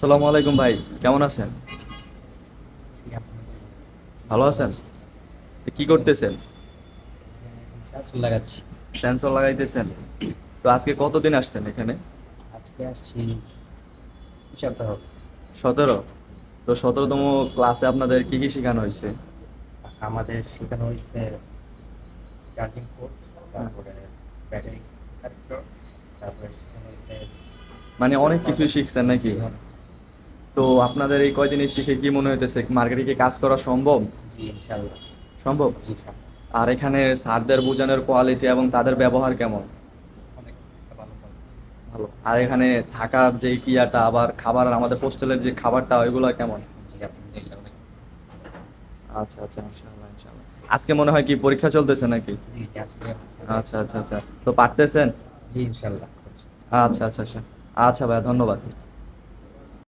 আসসালামু আলাইকুম ভাই কেমন আছেন? ভালো আছেন? কি করতেছেন? সাসুল লাগাচ্ছি। সেন্সর লাগাইতেছেন। তো আজকে কতদিন আসছেন এখানে? আজকে আসছি হবে। সতেরো। তো সতেরোতম ক্লাসে আপনাদের কি কি শেখানো হয়েছে? আমাদের শেখানো হয়েছে চার্জিং পোর্ট তারপরে ব্যাটারি তারপরে শেখানো হয়েছে মানে অনেক কিছুই শিখছেন নাকি? তো আপনাদের এই কয়দিনে শিখে কি মনে হইতেছে? মার্কেটে কি কাজ করা সম্ভব? সম্ভব? জি স্যার আর এখানে স্যারদের বোঝানোর কোয়ালিটি এবং তাদের ব্যবহার কেমন? অনেক ভালো আর এখানে থাকার যে ইয়াটা আবার খাবার আমাদের হোস্টেলের যে খাবারটা ওইগুলো কেমন? আচ্ছা আচ্ছা ইনশাআল্লাহ ইনশাআল্লাহ। আজকে মনে হয় কি পরীক্ষা চলতেছে নাকি? জি জি, আজকে আচ্ছা আচ্ছা আচ্ছা। তো পারতেছেন? জি ইনশাল্লাহ করছি। আচ্ছা আচ্ছা আচ্ছা। আচ্ছা ভাইয়া ধন্যবাদ।